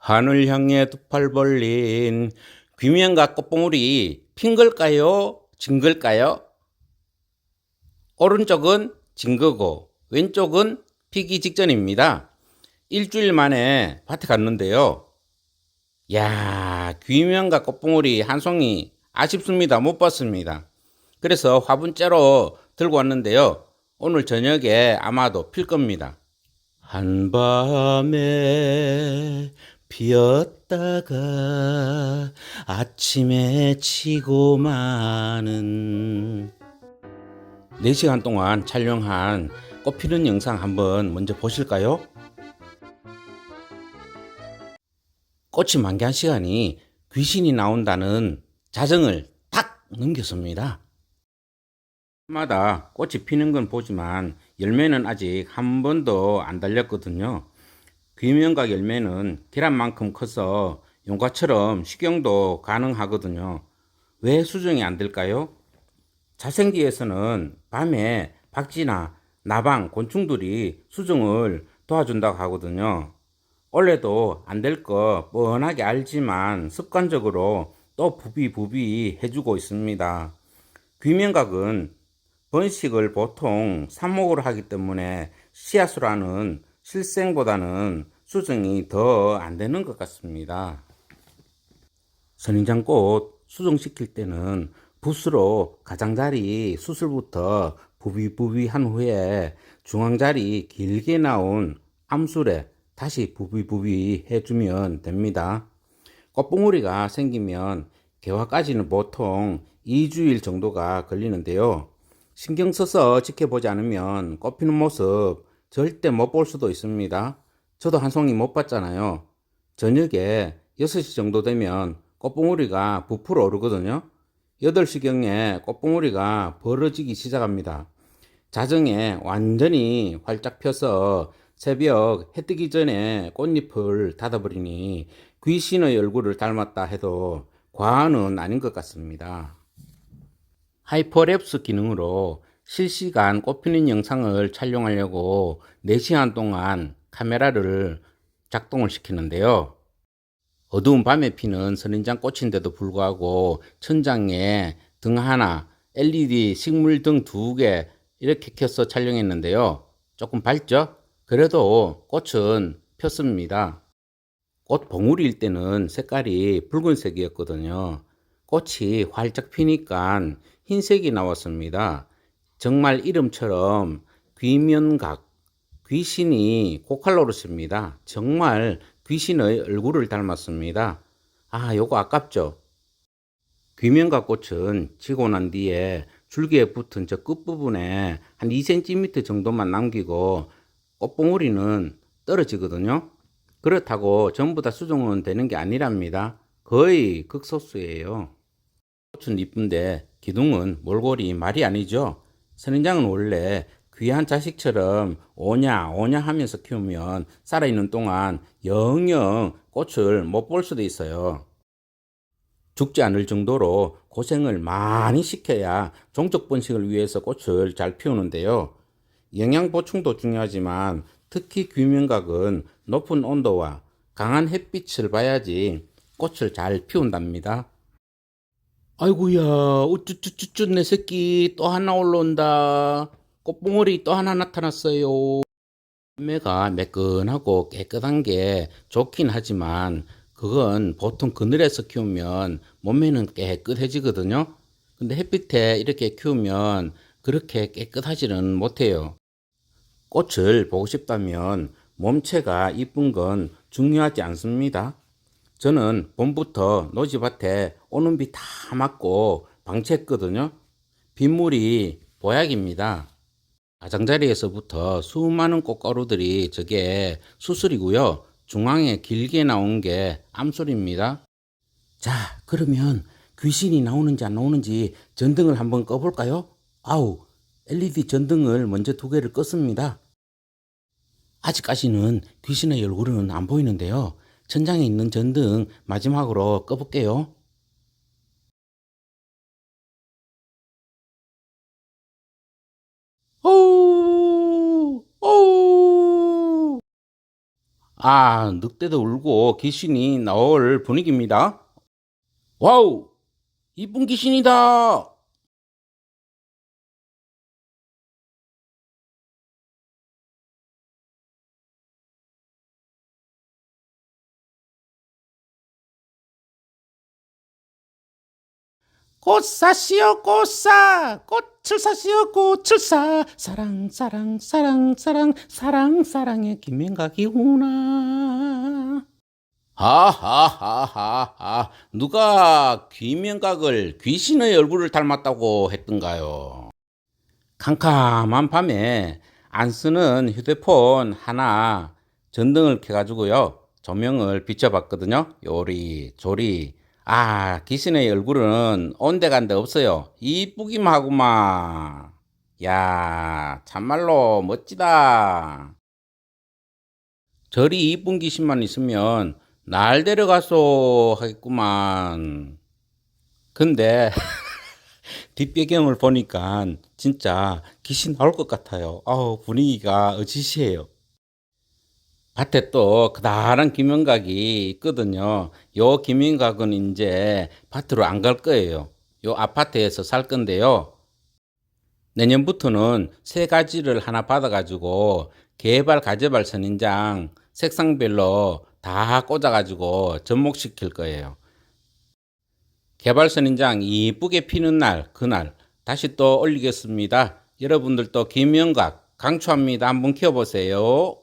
하늘 향해 두 팔 벌린 귀면과 꽃봉우리 핀 걸까요? 진 걸까요? 오른쪽은 진 거고 왼쪽은 피기 직전입니다. 일주일 만에 밭에 갔는데요. 야, 귀면과 꽃봉우리 한 송이 아쉽습니다. 못 봤습니다. 그래서 화분째로 들고 왔는데요. 오늘 저녁에 아마도 필 겁니다. 한밤에 피었다가 아침에 치고 마는 4시간 동안 촬영한 꽃 피는 영상 한번 먼저 보실까요? 꽃이 만개한 시간이 귀신이 나온다는 자정을 탁 넘겼습니다. 마다 꽃이 피는 건 보지만 열매는 아직 한 번도 안 달렸거든요. 귀면각 열매는 계란만큼 커서 용과처럼 식용도 가능하거든요. 왜 수정이 안 될까요? 자생지에서는 밤에 박쥐나 나방, 곤충들이 수정을 도와준다고 하거든요. 원래도 안 될 거 뻔하게 알지만 습관적으로 또 부비부비 해주고 있습니다. 귀면각은 번식을 보통 삽목으로 하기 때문에 씨앗으로 하는 실생보다는 수정이 더 안 되는 것 같습니다. 선인장꽃 수정시킬 때는 붓으로 가장자리 수술부터 부비부비한 후에 중앙자리 길게 나온 암술에 다시 부비부비 해주면 됩니다. 꽃봉오리가 생기면 개화까지는 보통 2주일 정도가 걸리는데요. 신경 써서 지켜보지 않으면 꽃 피는 모습 절대 못 볼 수도 있습니다. 저도 한 송이 못 봤잖아요. 저녁에 6시 정도 되면 꽃봉오리가 부풀어 오르거든요. 8시경에 꽃봉오리가 벌어지기 시작합니다. 자정에 완전히 활짝 펴서 새벽 해 뜨기 전에 꽃잎을 닫아버리니 귀신의 얼굴을 닮았다 해도 과언은 아닌 것 같습니다. 하이퍼랩스 기능으로 실시간 꽃피는 영상을 촬영하려고 4시간 동안 카메라를 작동을 시키는데요. 어두운 밤에 피는 선인장 꽃인데도 불구하고 천장에 등 하나, LED 식물 등 두 개 이렇게 켜서 촬영했는데요. 조금 밝죠? 그래도 꽃은 폈습니다. 꽃 봉우리일 때는 색깔이 붉은색이었거든요. 꽃이 활짝 피니까 흰색이 나왔습니다. 정말 이름처럼 귀면각, 귀신이 고칼로르스입니다. 정말 귀신의 얼굴을 닮았습니다. 아, 요거 아깝죠? 귀면각 꽃은 지고 난 뒤에 줄기에 붙은 저 끝부분에 한 2cm 정도만 남기고 꽃봉오리는 떨어지거든요. 그렇다고 전부 다 수정은 되는 게 아니랍니다. 거의 극소수예요. 꽃은 이쁜데 기둥은 몰골이 말이 아니죠. 선인장은 원래 귀한 자식처럼 오냐 오냐 하면서 키우면 살아있는 동안 영영 꽃을 못 볼 수도 있어요. 죽지 않을 정도로 고생을 많이 시켜야 종적 번식을 위해서 꽃을 잘 피우는데요. 영양 보충도 중요하지만 특히 귀면각은 높은 온도와 강한 햇빛을 봐야지 꽃을 잘 피운답니다. 아이고야, 우쭈쭈쭈쭈 내 새끼 또 하나 올라온다. 꽃봉오리 또 하나 나타났어요. 매가 매끈하고 깨끗한 게 좋긴 하지만 그건 보통 그늘에서 키우면 몸매는 깨끗해지거든요. 근데 햇빛에 이렇게 키우면 그렇게 깨끗하지는 못해요. 꽃을 보고 싶다면 몸체가 이쁜 건 중요하지 않습니다. 저는 봄부터 노지밭에 오는 비 다 맞고 방치했거든요. 빗물이 보약입니다. 가장자리에서부터 수많은 꽃가루들이 저게 수술이고요. 중앙에 길게 나온 게 암술입니다. 자, 그러면 귀신이 나오는지 안 나오는지 전등을 한번 꺼볼까요? 아우, LED 전등을 먼저 두 개를 껐습니다. 아직까지는 귀신의 얼굴은 안 보이는데요. 천장에 있는 전등 마지막으로 꺼볼게요. 아, 늑대도 울고 귀신이 나올 분위기입니다. 와우! 이쁜 귀신이다! 꽃 사시오 꽃 사, 꽃을 사시오 꽃을 사, 사랑 사랑 사랑 사랑 사랑 사랑의 김명각이구나. 하하하하하. 누가 귀명각을 귀신의 얼굴을 닮았다고 했던가요? 캄캄한 밤에 안 쓰는 휴대폰 하나 전등을 켜가지고요 조명을 비춰봤거든요. 요리 조리 아 귀신의 얼굴은 온데간데 없어요 이쁘기만 하구만 야 참말로 멋지다 저리 이쁜 귀신만 있으면 날 데려가소 하겠구만 근데 뒷배경을 보니까 진짜 귀신 나올 것 같아요. 아우, 분위기가 어지시해요. 밭에 또 그다란 김영각이 있거든요. 요 김영각은 이제 밭으로 안 갈 거예요. 요 아파트에서 살 건데요. 내년부터는 세 가지를 하나 받아가지고 개발 가재발 선인장 색상별로 다 꽂아가지고 접목시킬 거예요. 개발 선인장 이쁘게 피는 날, 그날 다시 또 올리겠습니다. 여러분들도 김영각 강추합니다. 한번 키워보세요.